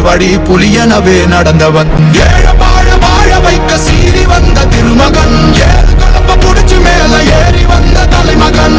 வழி புலியனவே நடந்தவன். ஏழ வாழ வாழ வைக்க சீறி வந்த திருமகன். ஏழு கலப்ப புடிச்சு மேல ஏறி வந்த தலைமகன்.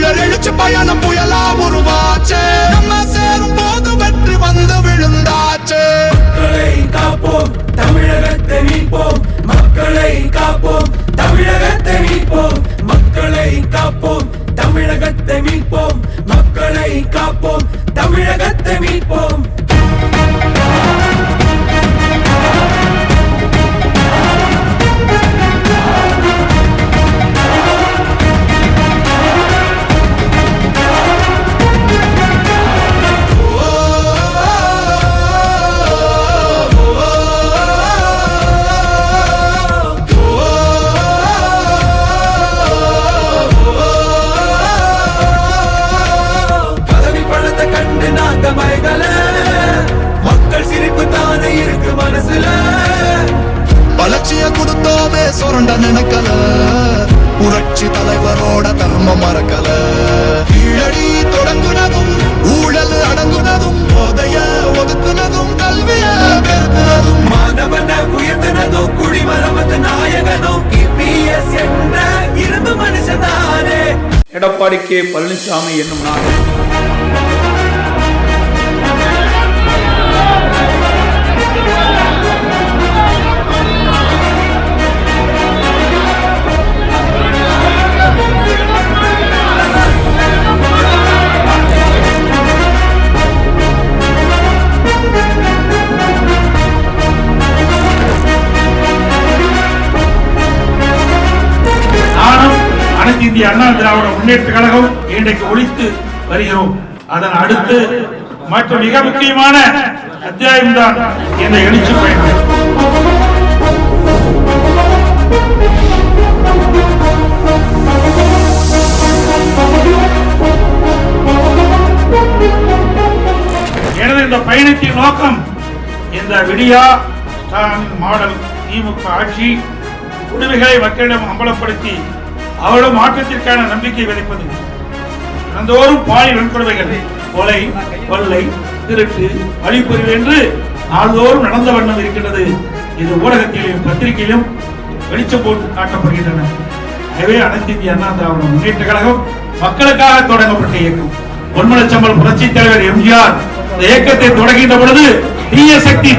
புரட்சி எழுச்சி பயணம் புயலா உருவாச்சு. நம்ம சேரும் போது வெற்றி வந்து விழுந்தாச்சு. காப்போம் தமிழகத்தை மீட்போம். வளர்ச்சிய கொடுத்தோமே சுரண்ட நினைக்கல. புரட்சி தலைவரோட தர்ம மறக்கல. கீழடி தொடங்குனதும் ஊழல் அடங்குனதும் போதைய ஒதுக்குனதும் கல்விய பெருக்குனதும். மாணவன உயர்ந்தனதோ குடிமரமது நாயகனோ இபிஎஸ் என்ற இரும்பு மனுஷன் எடப்பாடி கே பழனிசாமி என்னும் நான் இந்திய அண்ணா திராவிட முன்னேற்ற கழகம் இன்றைக்கு ஒழித்து வருகிறோம். அதன் அடுத்து மற்ற மிக முக்கியமான அத்தியாயம் தான் இந்த எழுச்சி பயணம் எனது இந்த பயணத்தின் நோக்கம் இந்த விடியா ஸ்டாலின் மாடல் திமுக ஆட்சி உரிமைகளை மக்களிடம் அம்பலப்படுத்தி அவர்களும் மாற்றத்திற்கான நம்பிக்கை விதைப்பது. தினந்தோறும் பாலியல் வன்கொடுமைகள் கொலை கொள்ளை திருட்டு வழிப்பறிவு என்று நாள்தோறும் நடந்த வண்ணம் இருக்கின்றது. இது ஊடகத்திலும் பத்திரிகையிலும் வெளிச்சம் போட்டு காட்டப்படுகின்றன. எனவே அனைத்து இந்திய அண்ணா திராவிட முன்னேற்ற கழகம் மக்களுக்காக தொடங்கப்பட்ட இயக்கம். பொன்மனச்சம்பல் புரட்சி தலைவர் எம்ஜிஆர் இந்த இயக்கத்தை தொடங்கின்ற பொழுது தீய சக்தி